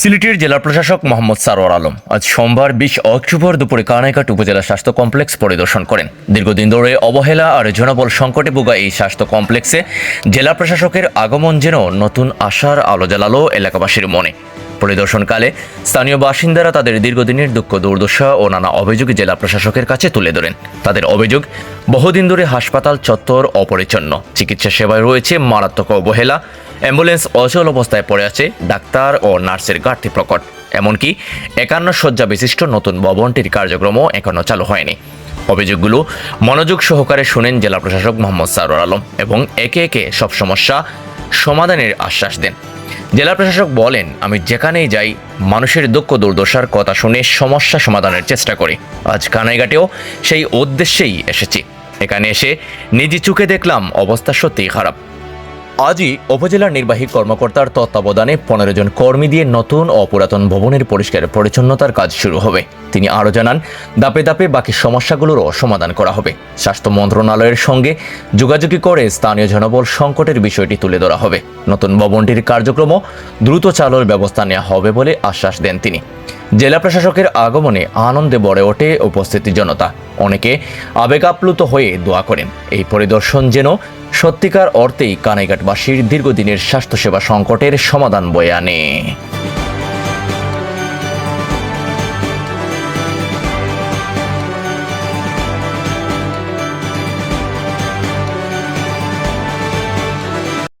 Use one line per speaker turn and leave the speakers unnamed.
সিলেটের জেলা প্রশাসক মোহাম্মদ সারোয়ার আলম আজ সোমবার বিশ অক্টোবর দুপুরে কানাইঘাট উপজেলা স্বাস্থ্য কমপ্লেক্স পরিদর্শন করেন। দীর্ঘদিন ধরে অবহেলা আর জনবল সংকটে ভোগা এই স্বাস্থ্য কমপ্লেক্সে জেলা প্রশাসকের আগমন যেন নতুন আশার আলো জ্বালালো এলাকাবাসীর মনে। পরিদর্শনকালে স্থানীয় বাসিন্দারা তাদের দীর্ঘদিনের দুঃখ, দুর্দশা ও নানা অভিযোগ জেলা প্রশাসকের কাছে তুলে ধরেন। তাদের অভিযোগ, বহুদিন ধরে হাসপাতাল চত্বর অপরিচ্ছন্ন। চিকিৎসা সেবায় রয়েছে মারাত্মক অবহেলা, অ্যাম্বুলেন্স অচল অবস্থায় পড়ে আছে ডাক্তার ও নার্সের ঘাটতি প্রকট। এমনকি একান্ন শয্যা বিশিষ্ট নতুন ভবনটির কার্যক্রমও এখনও চালু হয়নি। অভিযোগগুলো মনোযোগ সহকারে শোনেন জেলা প্রশাসক মোহাম্মদ সারোয়ার আলম এবং একে একে সব সমস্যা সমাধানের আশ্বাস দেন। জেলা প্রশাসক বলেন, আমি যেখানেই যাই, মানুষের দক্ষ দুর্দশার কথা শুনে সমস্যা সমাধানের চেষ্টা করি। আজ কানাইঘাটেও সেই উদ্দেশ্যেই এসেছি। এখানে এসে নিজে চোখে দেখলাম অবস্থা সত্যিই খারাপ। আজই উপজেলার নির্বাহী কর্মকর্তার তত্ত্বাবধানে পনেরো জন কর্মী দিয়ে নতুন ও পুরাতন ভবনের পরিষ্কার পরিচ্ছন্নতার কাজ শুরু হবে। তিনি আরও জানান দাপে দাপে বাকি সমস্যাগুলোরও সমাধান করা হবে। স্বাস্থ্য মন্ত্রণালয়ের সঙ্গে যোগাযোগী করে স্থানীয় জনবল সংকটের বিষয়টি তুলে ধরা হবে। নতুন ভবনটির কার্যক্রমও দ্রুত চালুর ব্যবস্থা নেওয়া হবে বলে আশ্বাস দেন তিনি। জেলা প্রশাসকের আগমনে আনন্দে বড়ে ওঠে উপস্থিতি জনতা। অনেকে আবেগাপ্লুত হয়ে দোয়া করেন। এই পরিদর্শন যেন সত্যিকার অর্থেই কানাইঘাটবাসীর দীর্ঘদিনের স্বাস্থ্যসেবা সংকটের সমাধান বয়ে আনে।